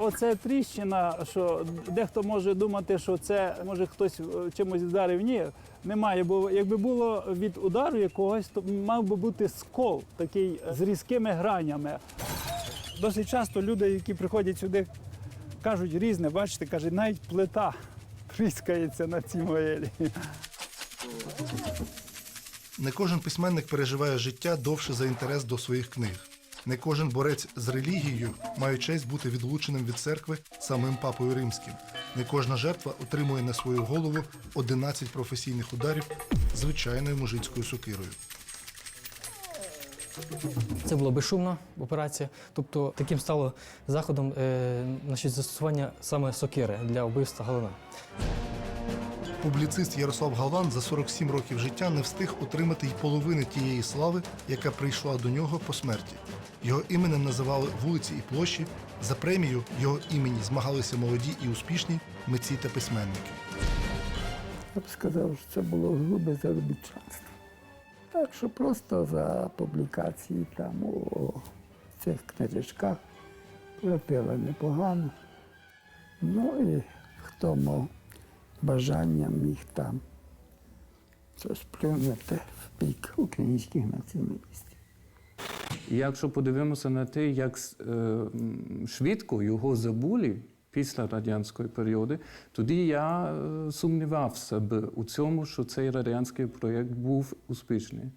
Оце тріщина, що дехто може думати, що це може хтось е, чимось вдарив. Ні, немає. Бо якби було від удару якогось, то мав би бути скол такий е, з різкими гранями. Досить часто люди, які приходять сюди, кажуть різне, бачите, кажуть, навіть плита тріскається на цій могилі. Не кожен письменник переживає життя довше за інтерес до своїх книг. Не кожен борець з релігією має честь бути відлученим від церкви самим папою римським. Не кожна жертва отримує на свою голову 11 професійних ударів звичайною мужицькою сокирою. Це була безшумна операція. Тобто таким стало заходом е, значить, застосування саме сокири для вбивства Галина. Публіцист Ярослав Галан за 47 років життя не встиг отримати й половини тієї слави, яка прийшла до нього по смерті. Його іменем називали вулиці і площі. За премію його імені змагалися молоді і успішні митці та письменники. Я б сказав, що це було грубе заробітчанство. Так що просто за публікації там у цих книжечках платили непогано. Ну і хто мав бажання міг там щось плюнути в бік українських націоналістів. Якщо подивимося на те, як е, швидко його забули після радянської періоду, тоді я е, сумнівався б у цьому, що цей радянський проєкт був успішний.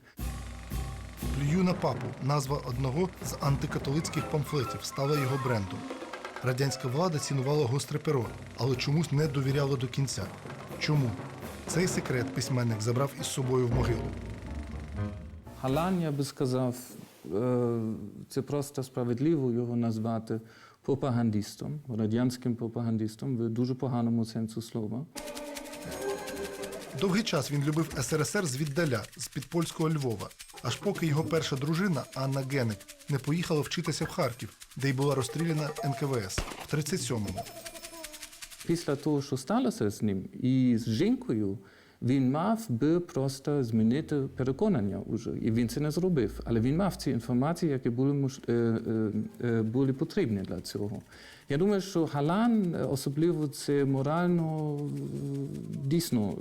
Плюю на папу назва одного з антикатолицьких памфлетів стала його брендом. Радянська влада цінувала гостре перо, але чомусь не довіряла до кінця. Чому? Цей секрет письменник забрав із собою в могилу. Галан, я би сказав, е, це просто справедливо його назвати пропагандистом, радянським пропагандистом в дуже поганому сенсу слова. Довгий час він любив СРСР звіддаля, з підпольського Львова, аж поки його перша дружина Анна Генек не поїхала вчитися в Харків, де й була розстріляна НКВС в 37-му. Після того, що сталося з ним і з жінкою, він мав би просто змінити переконання уже. І він це не зробив. Але він мав ці інформації, які були, мож- е, е, е, були потрібні для цього. Я думаю, що Галан, особливо це морально дійсно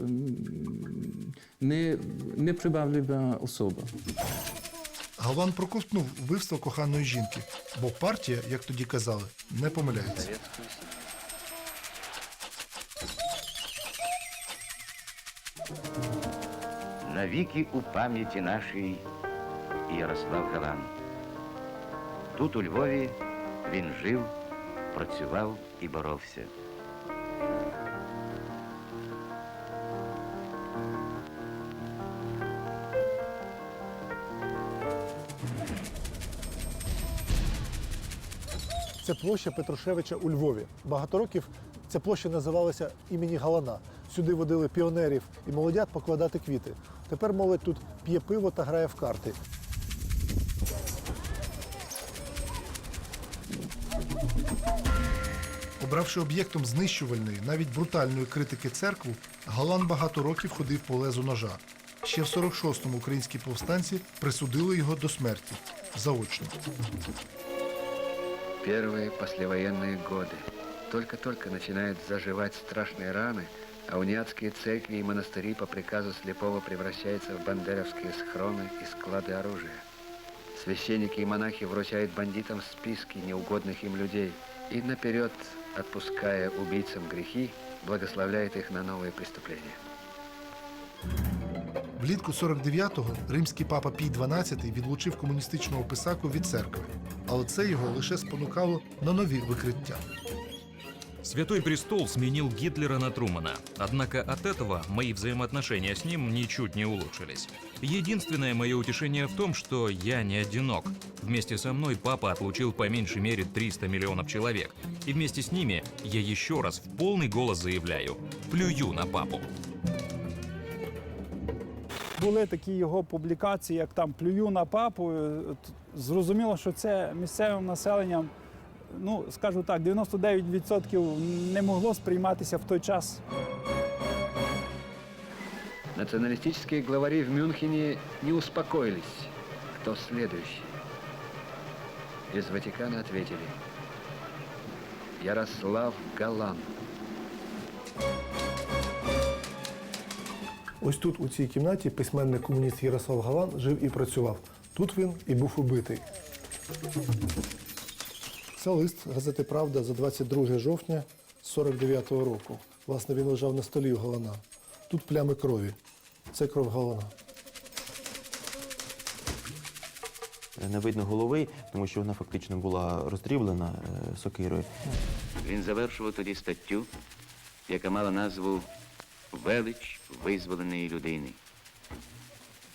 не, неприбавлива особа. Галан проковтнув вбивство коханої жінки, бо партія, як тоді казали, не помиляється. Навіки у пам'яті нашій Ярослав Галан. Тут, у Львові, він жив, працював і боровся. Це площа Петрушевича у Львові. Багато років ця площа називалася імені Галана. Сюди водили піонерів і молодят покладати квіти. Тепер молодь тут п'є пиво та грає в карти. Обравши об'єктом знищувальної, навіть брутальної критики церкву, Галан багато років ходив по лезу ножа. Ще в 46-му українські повстанці присудили його до смерті заочно. Первые послевоенные годы. Только-только начинают заживать страшные раны, а униатские церкви и монастыри по приказу слепого превращаются в бандеровские схроны и склады оружия. Священники и монахи вручают бандитам списки неугодных им людей и наперед, отпуская убийцам грехи, благословляет их на новые преступления. Влітку 49-го римський папа Пій XII відлучив комуністичного писаку від церкви, але це його лише спонукало на нові викриття. Святой Престол сменил Гитлера на Трумана. Однако от этого мои взаимоотношения с ним ничуть не улучшились. Единственное мое утешение в том, что я не одинок. Вместе со мной папа отлучил по меньшей мере 300 миллионов человек. И вместе с ними я еще раз в полный голос заявляю – плюю на папу. Були такі його публікації, як там плюю на папу. Е, от Зрозуміло, що це місцевим населенням, ну скажу так, 99% не могло сприйматися в той час Националистические главари в Мюнхене не успокоились. Кто следующий? Из Ватикана ответили. Ярослав Галан. Ось тут, у цій кімнаті, письменник комуніст Ярослав Галан жив і працював. Тут він і був убитий. Це лист газети Правда за 22 жовтня 49-го року. Власне, він лежав на столі у Галана. Тут плями крові. Це кров Галана. Не видно голови, тому що вона фактично була роздріблена е, сокирою. Він завершував тоді статтю, яка мала назву Велич визволеної людини.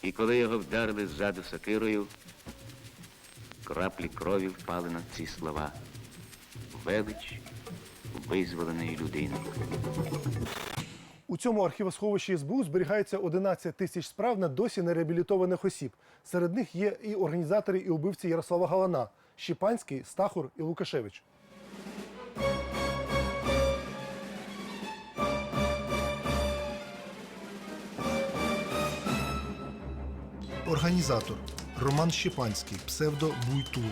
І коли його вдарили ззаду сокирою, краплі крові впали на ці слова. Велич визволеної людини. У цьому архівосховищі СБУ зберігається 11 тисяч справ на досі нереабілітованих осіб. Серед них є і організатори, і убивці Ярослава Галана Щепанський, Стахур і Лукашевич. Організатор Роман Щепанський, псевдо Буйтур,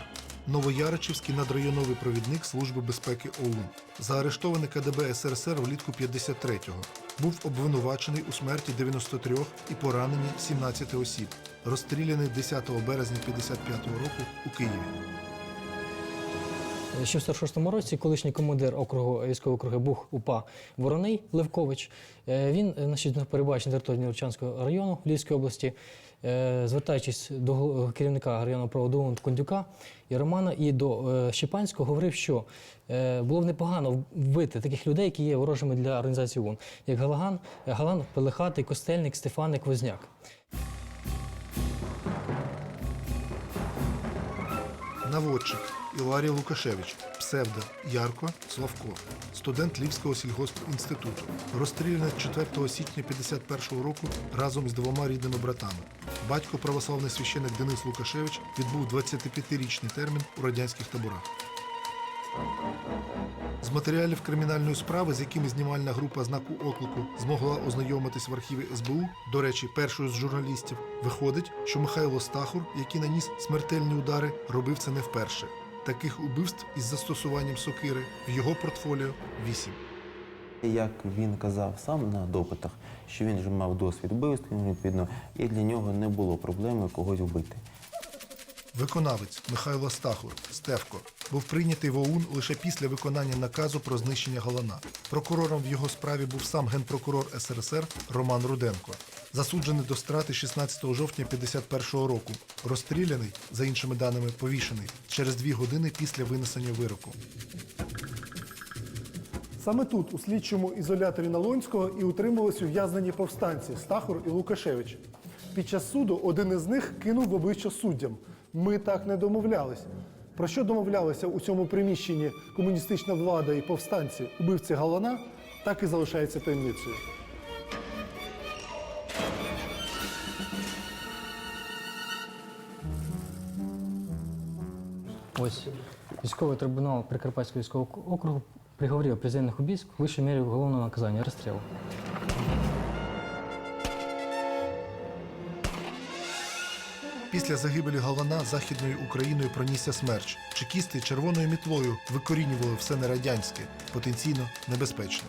Новояричівський надрайоновий провідник Служби безпеки ОУН, заарештований КДБ СРСР влітку 53-го. Був обвинувачений у смерті 93 і пораненні 17 осіб, розстріляний 10 березня 55-го року у Києві. Ще в 46-му році колишній командир округу військового округу Бух УПА Вороний Левкович. е, Він е, значить, на перебувачі на території Нерчанського району Львівської області, е, звертаючись до керівника районного проводу Кондюка і Романа і до е, Щепанського, говорив, що е, було б непогано вбити таких людей, які є ворожими для організації ООН, як Галаган, Галан, Пелехатий, Костельник, Стефаник, Возняк. Наводчик Іларій Лукашевич, псевдо Ярко Славко, студент Львівського сільгоспінституту, розстріляний 4 січня 51-го року разом із двома рідними братами. Батько православний священик Денис Лукашевич відбув 25-річний термін у радянських таборах. З матеріалів кримінальної справи, з якими знімальна група знаку оклику змогла ознайомитись в архіві СБУ, до речі, першою з журналістів, виходить, що Михайло Стахур, який наніс смертельні удари, робив це не вперше. Таких убивств із застосуванням сокири в його портфоліо вісім. Як він казав сам на допитах, що він вже мав досвід вбивств, відповідно, і для нього не було проблеми когось вбити. Виконавець Михайло Стахур Стевко був прийнятий в ОУН лише після виконання наказу про знищення Галана. Прокурором в його справі був сам генпрокурор СРСР Роман Руденко, засуджений до страти 16 жовтня 51-го року. Розстріляний, за іншими даними, повішений через дві години після винесення вироку. Саме тут, у слідчому ізоляторі Налонського, і утримувались ув'язнені повстанці Стахур і Лукашевич. Під час суду один із них кинув в обличчя суддям. Ми так не домовлялись. Про що домовлялися у цьому приміщенні комуністична влада і повстанці, убивці Галана, так і залишається таємницею. Ось військовий трибунал Прикарпатського військового округу приговорив приземних убійств к вищій мірі уголовного наказання розстрілу. Після загибелі Галана Західною Україною пронісся смерч. Чекісти червоною мітлою викорінювали все нерадянське, потенційно небезпечне.